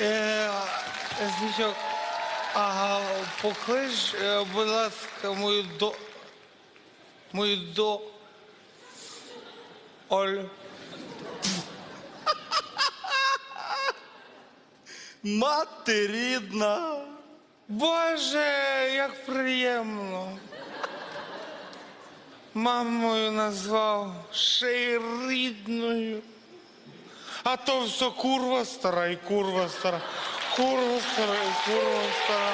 Значок, а поклич, е, будь ласка, мою до. Мою до. Оль. Мати рідна. Боже, як приємно. Мамою назвав ще й рідною. А то все курва стара і курва стара. Курва стара і курва стара.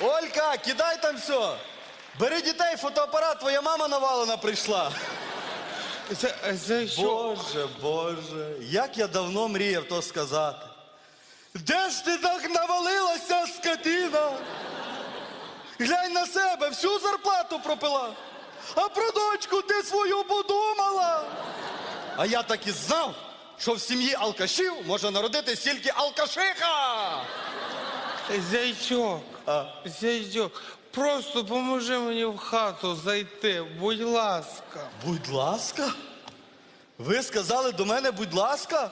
Олька, кидай там все. Бери дітей, фотоапарат, твоя мама навалена прийшла. За, за що? Боже, Боже, як я давно мріяв то сказати. Де ж ти так навалилася, скотина? Глянь на себе, всю зарплату пропила. А про дочку ти свою подумала. А я так і знав, що в сім'ї алкашів може народити стільки алкашиха. Зайчок, А. зайчок, просто поможи мені в хату зайти, будь ласка. Будь ласка. Ви сказали до мене, будь ласка.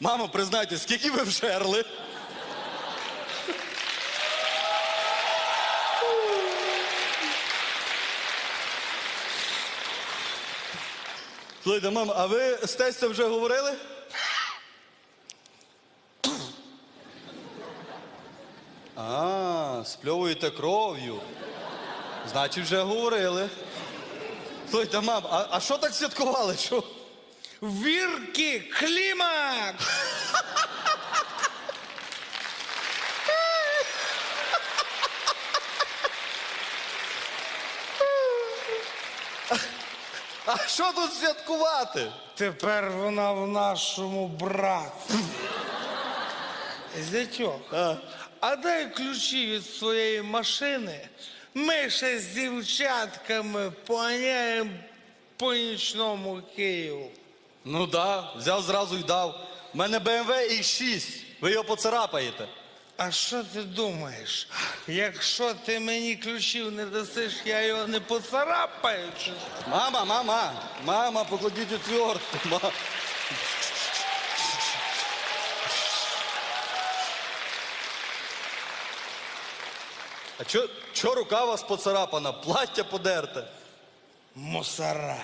Мамо, признайте, скільки ви вжерли? Слухайте, мам, а ви з тестя вже говорили? А, спльовуєте кров'ю. Значить, вже говорили. Слухайте, мам, а, а що так святкували? Що? Вірки, клімакс! А що тут святкувати? Тепер вона в нашому братстві. Зятьок, А. а дай ключі від своєї машини. Ми ще з дівчатками поганяємо по нічному Києву. Ну да, взяв зразу й дав. У мене БМВ і 6. Ви його поцарапаєте. А що ти думаєш? Якщо ти мені ключів не дасиш, я його не поцарапаю. Чи? що? Мама, мама, мама, покладіть отвертку. Ма. А чо, чо рука у вас поцарапана? Плаття подерте. Мусора.